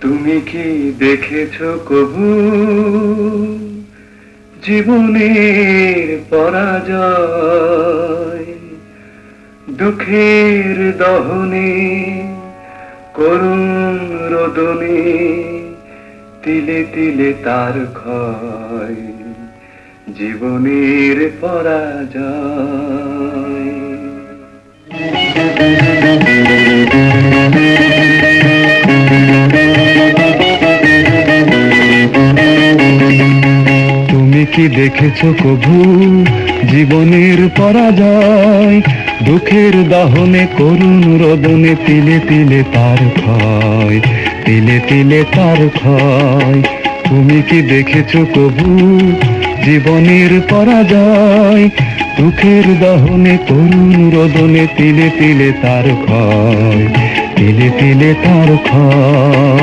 তুমি কি দেখেছ কবু? জীবনের পরাজয়। দুঃখের দহনে, করুণ রোদনে, তিলে তিলে তার ক্ষয়। জীবনের পরাজয়। কি দেখেছ কভু জীবনের পরাজয়, দুঃখের দহনে, করুণ রোদনে, তিলে তিলে তার ক্ষয়, তিলে তিলে তার ক্ষয়। তুমি কি দেখেছ কভু জীবনের পরাজয়, দুঃখের দহনে, করুণ রোদনে, তিলে তিলে তার ক্ষয়, তিলে তিলে তার ক্ষয়।